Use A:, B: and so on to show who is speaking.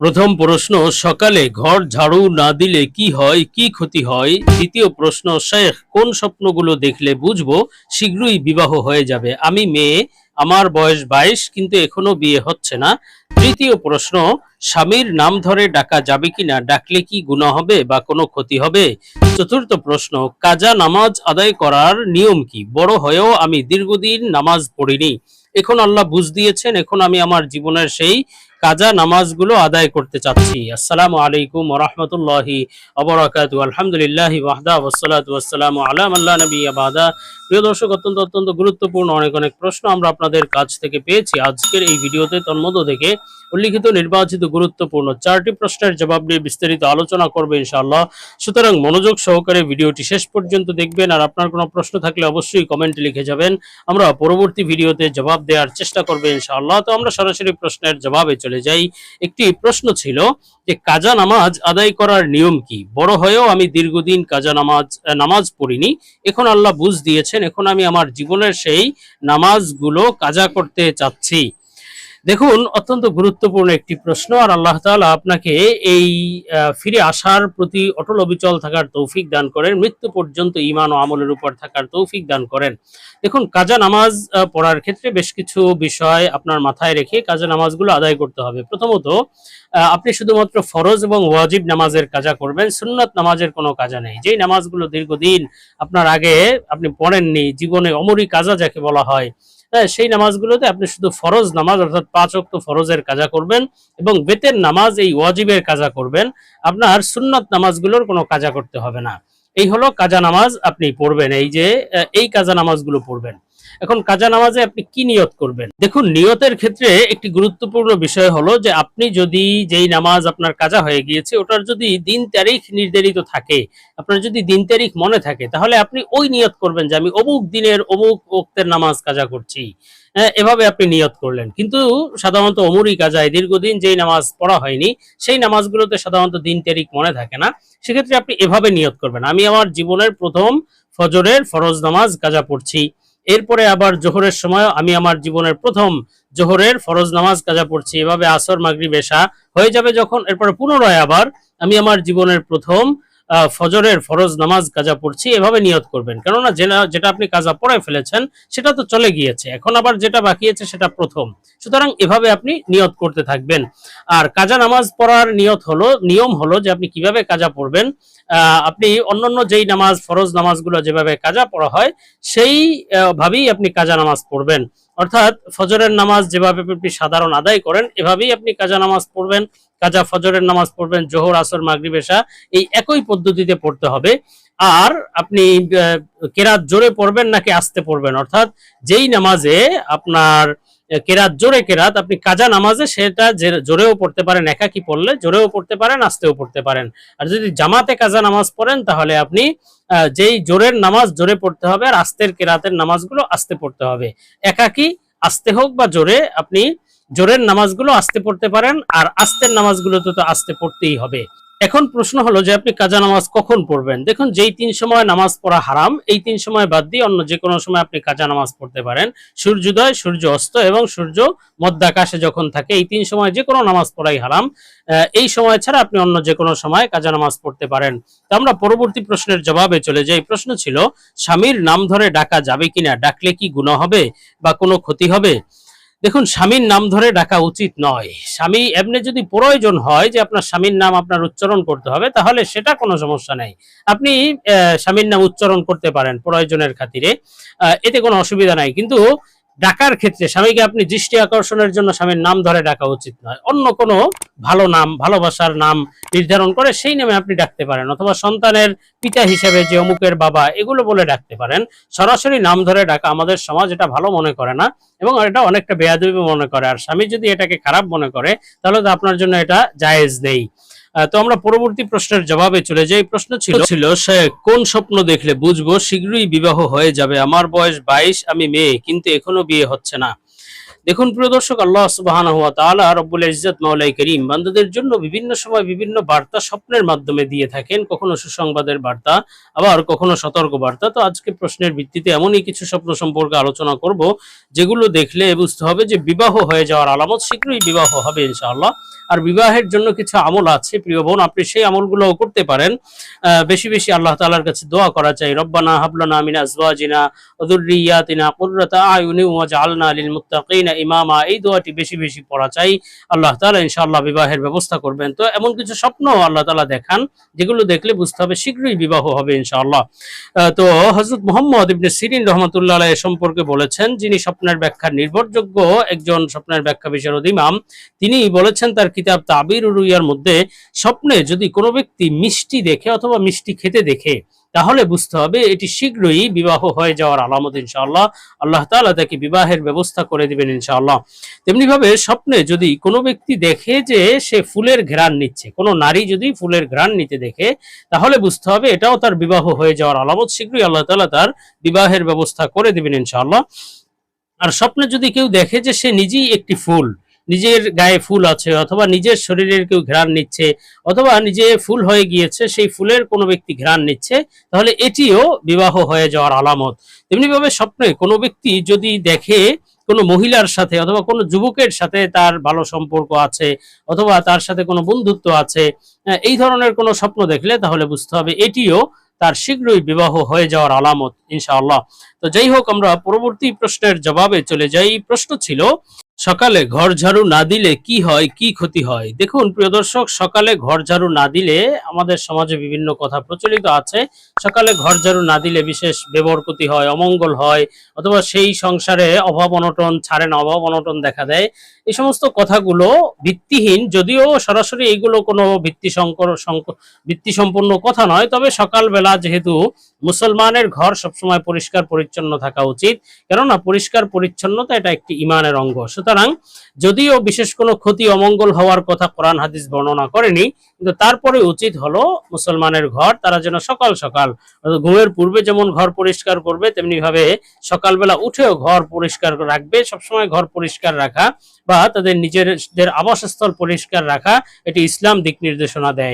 A: প্রথম প্রশ্ন, সকালে ঘর ঝাড়ু না দিলে কি হয়, কি ক্ষতি হয়? দ্বিতীয় প্রশ্ন, শেখ, কোন স্বপ্নগুলো দেখলে বুঝব? শীঘ্রই বিবাহ হয়ে যাবে। আমি মেয়ে, আমার বয়স বাইশ, কিন্তু এখনও বিয়ে হচ্ছে না। তৃতীয় প্রশ্ন, স্বামীর নাম ধরে ডাকা যাবে কিনা, ডাকলে কি গুনাহ হবে বা কোনো ক্ষতি হবে? চতুর্থ প্রশ্ন, কাজা নামাজ আদায় করার নিয়ম কি? বড় হয়েও আমি দীর্ঘদিন নামাজ পড়িনি। এখন আল্লাহ বুঝ দিয়েছেন, এখন আমি আমার জীবনের সেই কাজা নামাজগুলো আদায় করতে চাচ্ছি। আসসালামু আলাইকুম ওরহমতুল্লাহি অবরাকাত আলহামদুলিল্লাহ ওয়াহদা ওয়াসসালাতু ওয়াসসালামু আলা আল্লাহ নবী আবাদা প্রিয় দর্শক, অত্যন্ত অত্যন্ত গুরুত্বপূর্ণ অনেক অনেক প্রশ্ন আমরা আপনাদের কাছ থেকে পেয়েছি। আজকের এই ভিডিওতে তন্মধ্য থেকে উল্লিখিত নির্বাচিত গুরুত্বপূর্ণ চারটি প্রশ্নের জবাব নিয়ে বিস্তারিত আলোচনা করবে ইনশাআল্লাহ। সুতরাং মনোযোগ সহকারে ভিডিওটি শেষ পর্যন্ত দেখবেন আর আপনার কোনো প্রশ্ন থাকলে অবশ্যই কমেন্টে লিখে যাবেন। আমরা পরবর্তী ভিডিওতে জবাব দেওয়ার চেষ্টা করবে ইনশাআল্লাহ। তো আমরা সরাসরি প্রশ্নের জবাবে চলে যাই। একটি প্রশ্ন ছিল যে কাজা নামাজ আদায় করার নিয়ম কি? বড় হয়েও আমি দীর্ঘদিন কাজা নামাজ নামাজ পড়িনি। এখন আল্লাহ বুঝ দিয়েছেন, এখন আমি আমার জীবনের সেই নামাজগুলো কাজা করতে চাচ্ছি। দেখুন, অত্যন্ত গুরুত্বপূর্ণ একটি প্রশ্ন, আর আল্লাহ তাআলা আপনাকে এই ফিরে আসার প্রতি অটল অবিচল থাকার তৌফিক দান করেন, মৃত্যু পর্যন্ত ইমান ও আমলের উপর থাকার তৌফিক দান করেন। দেখুন, কাজা নামাজ পড়ার ক্ষেত্রে বেশ কিছু বিষয় আপনার মাথায় রেখে কাজা নামাজগুলো আদায় করতে হবে। প্রথমত আপনি শুধুমাত্র ফরজ এবং ওয়াজিব নামাজের কাজা করবেন, সুন্নত নামাজের কোনো কাজা নেই। যেই নামাজগুলো দীর্ঘদিন আপনার আগে আপনি পড়েননি, জীবনে অমরি কাজা যাকে বলা হয় হ্যাঁ সেই নামাজগুলোতে আপনি শুধু ফরজ নামাজ, অর্থাৎ পাঁচ অক্ত ফরজের কাজা করবেন এবং বেতের নামাজ এই ওয়াজিবের কাজা করবেন। আপনার সুন্নত নামাজগুলোর কোনো কাজা করতে হবে না। এই হলো কাজা নামাজ আপনি পড়বেন, এই যে এই কাজা নামাজগুলো পড়বেন। এখন কাজা নামাজে আপনি কি নিয়ত করবেন? দেখুন নিয়তের ক্ষেত্রে একটি গুরুত্বপূর্ণ বিষয় হলো যে আপনি যদি যেই নামাজ আপনার কাজা হয়ে গিয়েছে ওটার যদি দিন তারিখ নির্ধারিত থাকে আপনার যদি দিন তারিখ মনে থাকে তাহলে আপনি ওই নিয়ত করবেন যে আমি অমুক দিনের অমুক ওক্তের নামাজ কাজা করছি। হ্যাঁ, এভাবে আপনি নিয়ত করলেন। কিন্তু সাধারণত অমুরি কাজায় দীর্ঘদিন যেই নামাজ পড়া হয়নি সেই নামাজগুলোতে সাধারণত দিন তারিখ মনে থাকে না। সেক্ষেত্রে আপনি এভাবে নিয়ত করবেন। আমি আমার জীবনের প্রথম ফজরের ফরজ নামাজ কাজা পড়ছি। এরপরে আবার জোহরের সময় আমি আমার জীবনের প্রথম জোহরের ফরজ নামাজ কাজা পড়ছি। এভাবে আসর মাগরি বেশা হয়ে যাবে যখন। এরপরে পুনরায় আবার আমি আমার জীবনের প্রথম ফজরের ফরজ নামাজ কাজা পড়ছি, এভাবে নিয়ত করবেন। কেননা যেটা আপনি কাজা পড়ে ফেলেছেন, সেটা তো চলে গিয়েছে। এখন আবার যেটা বাকি আছে, সেটা প্রথম। সুতরাং এভাবে আপনি নিয়ত করতে থাকবেন। আর কাজা নামাজ পড়ার নিয়ত হলো, নিয়ম হলো যে আপনি কীভাবে কাজা পড়বেন। আপনি অন্যান্য যেই নামাজ, ফরজ নামাজগুলো যেভাবে কাজা পড়া হয়, সেই ভাবেই আপনি কাজা নামাজ পড়বেন। অর্থাৎ ফজরের নামাজ যেভাবে আপনি সাধারণ আদায় করেন, এভাবেই আপনি কাজা নামাজ পড়বেন। কাজা ফজরের নামাজ পড়বেন, জোহর, আসর, মাগরিব, এশা, এই একই পদ্ধতিতে পড়তে হবে। আর আপনি কেরাত জোরে পড়বেন নাকি আসতে পড়বেন? অর্থাৎ যেই নামাজে আপনার কেরাত, জোরে কেরাত, আপনি কাজা নামাজে সেটা জোরেও পড়তে পারেন, একাকি পড়লে জোরেও পড়তে পারেন, আস্তেও পড়তে পারেন। আর যদি জামাতে কাজা নামাজ পড়েন, তাহলে আপনি যেই জোরের নামাজ জোরে পড়তে হবে, আর আস্তের কেরাতের নামাজগুলো আস্তে পড়তে হবে। একাকি, আস্তে হোক বা জোরে, আপনি জোরের নামাজগুলো আস্তে পড়তে পারেন, আর আস্তের নামাজগুলোতে তো আস্তে পড়তেই হবে। এখন প্রশ্ন হলো যে আপনি কাজা নামাজ কখন পড়বেন? দেখুন, যেই তিন সময় নামাজ পড়া হারাম, এই তিন সময় বাদ দিয়ে অন্য যে কোনো সময় আপনি কাজা নামাজ পড়তে পারেন। সূর্যোদয় সূর্য অস্ত এবং সূর্য মধ্যাকাশে যখন থাকে, এই তিন সময় যে কোনো নামাজ পড়াই হারাম। এই সময় ছাড়া আপনি অন্য যে কোনো সময় কাজা নামাজ পড়তে পারেন। তো আমরা পরবর্তী প্রশ্নের জবাবে চলে যাই। প্রশ্ন ছিল, স্বামীর নাম ধরে ডাকা যাবে কিনা? ডাকলে কি গুণ হবে বা কোনো ক্ষতি হবে? দেখুন, স্বামীর নাম ধরে ডাকা উচিত নয়। স্বামী এমনি যদি প্রয়োজন হয় যে আপনার স্বামীর নাম আপনার উচ্চারণ করতে হবে, তাহলে সেটা কোনো সমস্যা নেই। আপনি স্বামীর নাম উচ্চারণ করতে পারেন প্রয়োজনের খাতিরে। এতে কোনো অসুবিধা নাই। কিন্তু ডাকার ক্ষেত্রে স্বামীকে আপনি দৃষ্টি আকর্ষণের জন্য স্বামীর নাম ধরে ডাকা উচিত নয়। অন্য কোনো ভালো নাম, ভালোবাসার নাম নির্ধারণ করে সেই নামে আপনি ডাকতে পারেন। অথবা সন্তানের পিতা হিসেবে যে অমুকের বাবা, এগুলো বলে ডাকতে পারেন। সরাসরি নাম ধরে ডাকা আমাদের সমাজ এটা ভালো মনে করে না এবং এটা অনেকটা বেয়াদবি মনে করে। আর স্বামী যদি এটাকে খারাপ মনে করে, তাহলে তো আপনার জন্য এটা জায়েজ নেই। তো আমরা পরবর্তী প্রশ্নের জবাবে চলে যাই। প্রশ্ন ছিল ছিল, সে কোন স্বপ্ন দেখলে বুঝব, শীঘ্রই বিবাহ হয়ে যাবে। আমার বয়স বাইশ, আমি মেয়ে, কিন্তু এখনও বিয়ে হচ্ছে না। দেখুন, প্রিয় দর্শক, আল্লাহ সুবহানাহু ওয়া তাআলা রব্বুল ইজ্জত মাওলাই করিম বান্দাদের জন্য বিভিন্ন সময় বিভিন্ন বার্তা স্বপ্নের মাধ্যমে দিয়ে থাকেন। কখনো সুসংবাদের বার্তা, আবার কখনো সতর্ক বার্তা তো আজকে প্রশ্নের ভিত্তিতে এমনই কিছু স্বপ্ন সম্পর্কে আলোচনা করব, যেগুলো দেখলে বুঝতে হবে যে বিবাহ হয়ে যাওয়ার আলামত শীঘ্রই বিবাহ হবে ইনশাআল্লাহ। আর বিবাহের জন্য কিছু আমল আছে, প্রিয় বোন, আপনি সেই আমলগুলো করতে পারেন। বেশি বেশি আল্লাহ তালার কাছে দোয়া করা চাই। রব্বানা হাবলানা মিন আজওয়াজিনা ওয়া যুররিয়াতিনা কুররাতা আয়ুনি ওয়াজআলনা লিল মুত্তাকিনা ইমামা, এই দোয়াটি বেশি বেশি পড়া চাই। আল্লাহ তালা ইনশাআল্লাহ বিবাহের ব্যবস্থা করবেন। তো এমন কিছু স্বপ্ন আল্লাহ তালা দেখান, যেগুলো দেখলে বুঝতে হবে শীঘ্রই বিবাহ হবে ইনশাআল্লাহ। তো হযরত মোহাম্মদ ইবনে সিরিন রহমাতুল্লাহ এ সম্পর্কে বলেছেন, যিনি স্বপ্নের ব্যাখ্যা নির্ভরযোগ্য, একজন স্বপ্নের ব্যাখ্যা বিশারদ ইমাম, তিনি বলেছেন তার কিতাব তাবির রুইয়ার মধ্যে, স্বপ্নে যদি কোনো ব্যক্তি মিষ্টি দেখে অথবা মিষ্টি খেতে দেখে তাহলে বুঝতে হবে এটি শীঘ্রই বিবাহ হয়ে যাওয়ার আলামত ইনশাআল্লাহ। আল্লাহ তাআলা তাকে বিবাহের ব্যবস্থা করে দিবেন ইনশাআল্লাহ। তেমনি ভাবে স্বপ্নে যদি কোনো ব্যক্তি দেখে যে সে ফুলের ঘ্রাণ নিচ্ছে, কোনো নারী যদি ফুলের ঘ্রাণ নিতে দেখে, তাহলে বুঝতে হবে এটাও তার বিবাহ হয়ে যাওয়ার আলামত। শীঘ্রই আল্লাহ তাআলা তার বিবাহের ব্যবস্থা করে দিবেন ইনশাআল্লাহ। আর স্বপ্নে যদি কেউ দেখে যে সে নিজেই একটি ফুল নিজের গায়ে ফুল আছে, অথবা নিজের শরীরের কেউ ঘ্রাণ নিচ্ছে, অথবা নিজে ফুল হয়ে গিয়েছে, সেই ফুলের কোনো ব্যক্তি ঘ্রাণ নিচ্ছে, তাহলে এটিও বিবাহ হয়ে যাওয়ার আলামত। তেমনিভাবে স্বপ্নে কোনো ব্যক্তি যদি দেখে কোনো মহিলার সাথে অথবা কোনো যুবকের সাথে তার ভালো সম্পর্ক আছে, অথবা তার সাথে কোনো বন্ধুত্ব আছে এই ধরনের কোনো স্বপ্ন দেখলে তাহলে বুঝতে হবে এটিও তার শীঘ্রই বিবাহ হয়ে যাওয়ার আলামত, ইনশাআল্লাহ। তো যাই হোক, আমরা পরবর্তী প্রশ্নের জবাবে চলে যাই। প্রশ্ন ছিল সকালে ঘর ঝাড়ু না দিলে কি হয়, কি ক্ষতি হয়? দেখুন, প্রিয় দর্শক, সকালে ঘর ঝাড়ু না দিলে আমাদের সমাজে বিভিন্ন কথা প্রচলিত আছে। সকালে ঘর ঝাড়ু না দিলে বিশেষ বেবরকতি হয়, অমঙ্গল হয়, অথবা সেই সংসারে অভাব অনটন ছাড়ে না, অভাব অনটন দেখা দেয়। এই সমস্ত কথাগুলো ভিত্তিহীন, যদিও সরাসরি এইগুলো কোনো ভিত্তি সংকর ভিত্তি সম্পন্ন কথা নয়, তবে সকালবেলা যেহেতু মুসলমানের ঘর সবসময় পরিষ্কার পরিচ্ছন্ন থাকা উচিত, কেননা পরিষ্কার পরিচ্ছন্নতা এটা একটি ইমানের অঙ্গ। সুতরাং যদিও বিশেষ কোনো ক্ষতি অমঙ্গল হওয়ার কথা কোরআন হাদিস বর্ণনা করেনি, কিন্তু তারপরে উচিত হলো মুসলমানের ঘর, তারা যেন সকাল সকাল, ঘুমের পূর্বে যেমন ঘর পরিষ্কার করবে তেমনি ভাবে সকালবেলা উঠেও ঘর পরিষ্কার রাখবে, সবসময় ঘর পরিষ্কার রাখা বা তাদের নিজেদের আবাসস্থল পরিষ্কার রাখা এটি ইসলাম দিক নির্দেশনা দেয়।